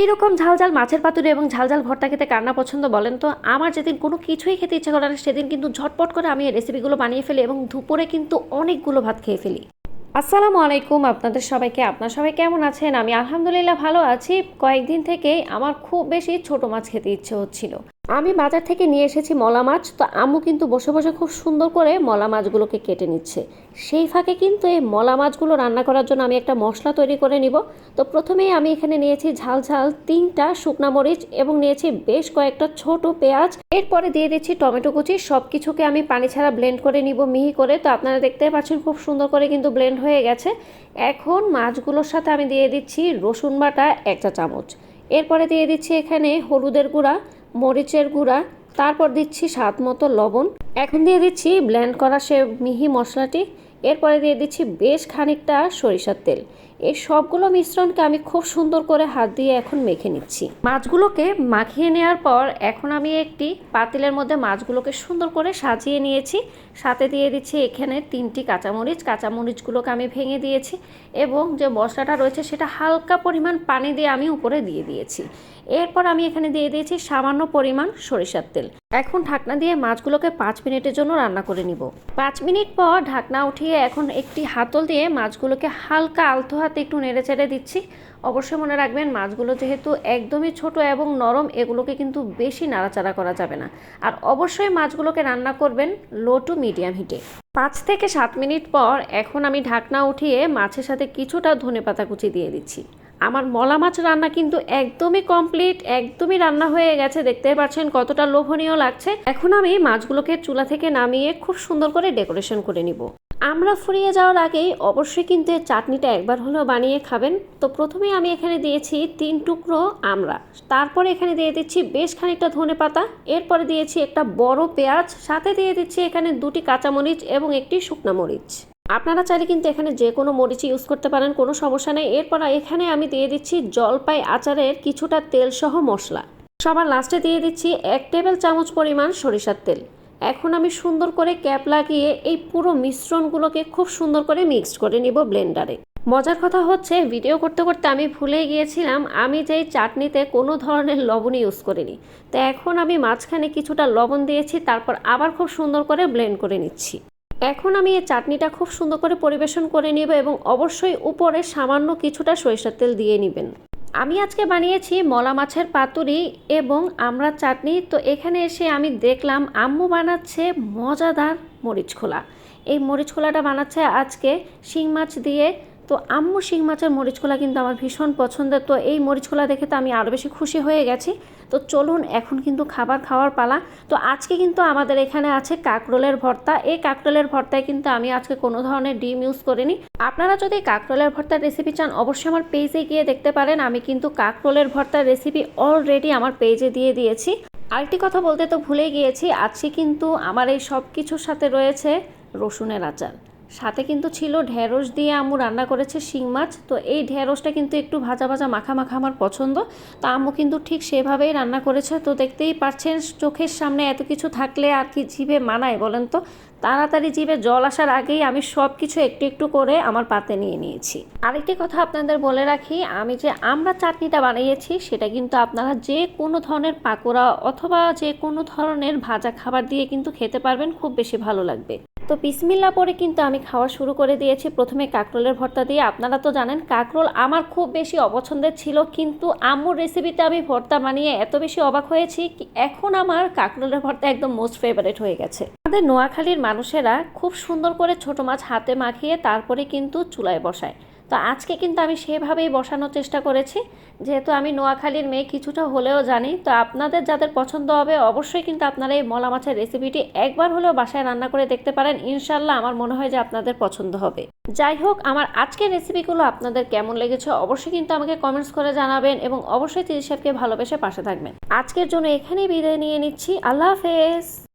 এইরকম ঝালঝাল মাছের পাতুরি এবং ঝালঝাল ভর্তা খেতে কান্না পছন্দ বলেন তো? আমার যেদিন কোনো কিছুই খেতে ইচ্ছা করে না, সেদিন কিন্তু ঝটপট করে আমি এই রেসিপিগুলো বানিয়ে ফেলি এবং দুপুরে কিন্তু অনেকগুলো ভাত খেয়ে ফেলি। আসসালামু আলাইকুম আপনাদের সবাইকে। আপনার সবাই কেমন আছেন? আমি আলহামদুলিল্লাহ ভালো আছি। কয়েকদিন থেকেই আমার খুব বেশি ছোট মাছ খেতে ইচ্ছে হচ্ছিল। আমি বাজার থেকে নিয়ে এসেছি মলা মাছ, তো আম্মু কিন্তু বসে বসে খুব সুন্দর করে মলা মাছগুলোকে কেটে নিচ্ছে। সেই ফাঁকে কিন্তু এই মলা মাছগুলো রান্না করার জন্য আমি একটা মশলা তৈরি করে নিব। তো প্রথমেই আমি এখানে নিয়েছি ঝাল ঝাল তিনটা শুকনা মরিচ এবং নিয়েছি বেশ কয়েকটা ছোট পেঁয়াজ। এরপরে দিয়ে দিচ্ছি টমেটো কুচি সব কিছুকে আমি পানি ছাড়া ব্লেন্ড করে নিব মিহি করে। তো আপনারা দেখতে পাচ্ছেন খুব সুন্দর করে কিন্তু ব্লেন্ড হয়ে গেছে। এখন মাছগুলোর সাথে আমি দিয়ে দিচ্ছি রসুন বাটা এক চা চামচ। এরপরে দিয়ে দিচ্ছি এখানে হলুদের গুঁড়া। মরিচের গুঁড়া, তারপর দিচ্ছি স্বাদ মতো লবণ। এখন দিয়ে দিচ্ছি ব্ল্যান্ড করা সে মিহি মশলাটি। এরপরে দিয়ে দিচ্ছি বেশ খানিকটা সরিষার তেল। এই সবগুলো মিশ্রণকে আমি খুব সুন্দর করে হাত দিয়ে এখন মেখে নিচ্ছি। মাছগুলোকে মাখিয়ে নেওয়ার পর এখন আমি একটি পাতিলের মধ্যে মাছগুলোকে সুন্দর করে সাজিয়ে নিয়েছি। সাথে দিয়ে দিচ্ছি এখানে তিনটি কাঁচামরিচ। কাঁচামরিচগুলোকে আমি ভেঙে দিয়েছি এবং যে মশলাটা রয়েছে সেটা হালকা পরিমাণ পানি দিয়ে আমি উপরে দিয়ে দিয়েছি। এরপর আমি এখানে দিয়ে দিয়েছি সামান্য পরিমাণ সরিষার তেল। এখন ঢাকনা দিয়ে মাছগুলোকে পাঁচ মিনিটের জন্য রান্না করে নিব। পাঁচ মিনিট পর ঢাকনা উঠিয়ে এখন একটি হাতল দিয়ে মাছগুলোকে হালকা আলতো হাতে একটু নেড়ে চেড়ে দিচ্ছি। অবশ্যই মনে রাখবেন, মাছগুলো যেহেতু একদমই ছোট এবং নরম, এগুলোকে কিন্তু বেশি নাড়াচাড়া করা যাবে না। আর অবশ্যই মাছগুলোকে রান্না করবেন লো টু মিডিয়াম হিটে পাঁচ থেকে সাত মিনিট পর এখন আমি ঢাকনা উঠিয়ে মাছের সাথে কিছুটা ধনেপাতা কুচি দিয়ে দিচ্ছি। আমার মলা মাছ রান্না কিন্তু একদমই কমপ্লিট একদমই রান্না হয়ে গেছে। দেখতে পাচ্ছেন কতটা লোভনীয় লাগছে। এখন আমি মাছগুলোকে চুলা থেকে নামিয়ে খুব সুন্দর করে ডেকোরেশন করে নিব। আমরা ফুরিয়ে যাওয়ার আগেই অবশ্যই কিন্তু এই চাটনিটা একবার হলেও বানিয়ে খাবেন। তো প্রথমে আমি এখানে দিয়েছি তিন টুকরো আমরা তারপরে এখানে দিয়ে দিচ্ছি বেশ খানিকটা ধনে পাতা। এরপরে দিয়েছি একটা বড় পেঁয়াজ। সাথে দিয়ে দিচ্ছি এখানে দুটি কাঁচামরিচ এবং একটি শুকনা মরিচ। আপনারা চাইলে কিন্তু এখানে যে কোনো মরিচ ইউজ করতে পারেন, কোনো সমস্যা নেই। এরপর এখানে আমি দিয়ে দিচ্ছি জলপাই আচারের কিছুটা তেল সহ মশলা। সবার লাস্টে দিয়ে দিচ্ছি এক টেবিল চামচ পরিমাণ সরিষার তেল। এখন আমি সুন্দর করে ক্যাপ লাগিয়ে এই পুরো মিশ্রণগুলোকে খুব সুন্দর করে মিক্সড করে নিব ব্লেন্ডারে। মজার কথা হচ্ছে, ভিডিও করতে করতে আমি ভুলে গিয়েছিলাম, আমি যেই চাটনিতে কোনো ধরনের লবণ ইউজ করিনি। তো এখন আমি মাঝখানে কিছুটা লবণ দিয়েছি, তারপর আবার খুব সুন্দর করে ব্লেন্ড করে নিচ্ছি। এখন আমি এই চাটনিটা খুব সুন্দর করে পরিবেশন করে নিব এবং অবশ্যই উপরে সামান্য কিছুটা সরিষার তেল দিয়ে নেবেন। আমি আজকে বানিয়েছি মলা মাছের পাতুরি এবং আমরা চাটনি। তো এখানে এসে আমি দেখলাম আম্মু বানাচ্ছে মজাদার মরিচ খোলা। এই মরিচ খোলাটা বানাচ্ছে আজকে শিং মাছ দিয়ে তো আম্মু শিং মাছের মরিচ খোলা কিন্তু আমার ভীষণ পছন্দের। তো এই মরিচ খোলা দেখে তো আমি আরও বেশি খুশি হয়ে গেছি। তো চলুন এখন কিন্তু খাবার খাওয়ার পালা। তো আজকে কিন্তু আমাদের এখানে আছে কাকরোলের ভর্তা। এই কাকরোলের ভর্তায় কিন্তু আমি আজকে কোনো ধরনের ডিম ইউজ করিনি। আপনারা যদি কাকরোলের ভর্তার রেসিপি চান, অবশ্যই আমার পেজে গিয়ে দেখতে পারেন। আমি কিন্তু কাকরোলের ভর্তার রেসিপি অলরেডি আমার পেজে দিয়ে দিয়েছি। আরেকটি কথা বলতে তো ভুলে গিয়েছি, আজকে কিন্তু আমার এই সব কিছুর সাথে রয়েছে রসুনের আচার। সাথে কিন্তু ছিল ঢেঁড়স দিয়ে আম্মু রান্না করেছে শিং মাছ। তো এই ঢেঁড়সটা কিন্তু একটু ভাজা ভাজা মাখা মাখা আমার পছন্দ। তো আম্মু কিন্তু ঠিক সেভাবেই রান্না করেছে। তো দেখতেই পাচ্ছেন, চোখের সামনে এত কিছু থাকলে আর কি জিভে মানায় বলেন তো? তাড়াতাড়ি জিভে জল আসার আগেই আমি সব কিছু একটু একটু করে আমার পাতে নিয়ে নিয়েছি। আরেকটি কথা আপনাদের বলে রাখি, আমি যে আমরা চাটনিটা বানিয়েছি, সেটা কিন্তু আপনারা যে কোনো ধরনের পাকোড়া অথবা যে কোনো ধরনের ভাজা খাবার দিয়ে কিন্তু খেতে পারবেন, খুব বেশি ভালো লাগবে। তো বিসমিল্লা পরে কিন্তু আমি খাওয়া শুরু করে দিয়েছি। প্রথমে কাকরোলের ভর্তা দিয়ে। আপনারা তো জানেন, কাকরোল আমার খুব বেশি অপছন্দের ছিল, কিন্তু আম্মুর রেসিপিতে আমি ভর্তা বানিয়ে এত বেশি অবাক হয়েছি কি এখন আমার কাকরোলের ভর্তা একদম মোস্ট ফেভারেট হয়ে গেছে। আমাদের নোয়াখালীর মানুষেরা খুব সুন্দর করে ছোট মাছ হাতে মাখিয়ে তারপরে কিন্তু চুলায় বসায়। তো আজকে কিন্তু আমি সেভাবেই বসানোর চেষ্টা করেছি। যেহেতু আমি নোয়াখালীর মেয়ে, কিছুটা হলেও জানি। তো আপনাদের যাদের পছন্দ হবে, অবশ্যই কিন্তু আপনারা এই মলা মাছের রেসিপিটি একবার হলেও বাসায় রান্না করে দেখতে পারেন। ইনশাল্লাহ আমার মনে হয় যে আপনাদের পছন্দ হবে। যাই হোক, আমার আজকের রেসিপিগুলো আপনাদের কেমন লেগেছে অবশ্যই কিন্তু আমাকে কমেন্টস করে জানাবেন এবং অবশ্যই তিরিশ ভালোবেসে পাশে থাকবেন। আজকের জন্য এখানেই বিদায় নিয়ে নিচ্ছি। আল্লাহ হাফেজ।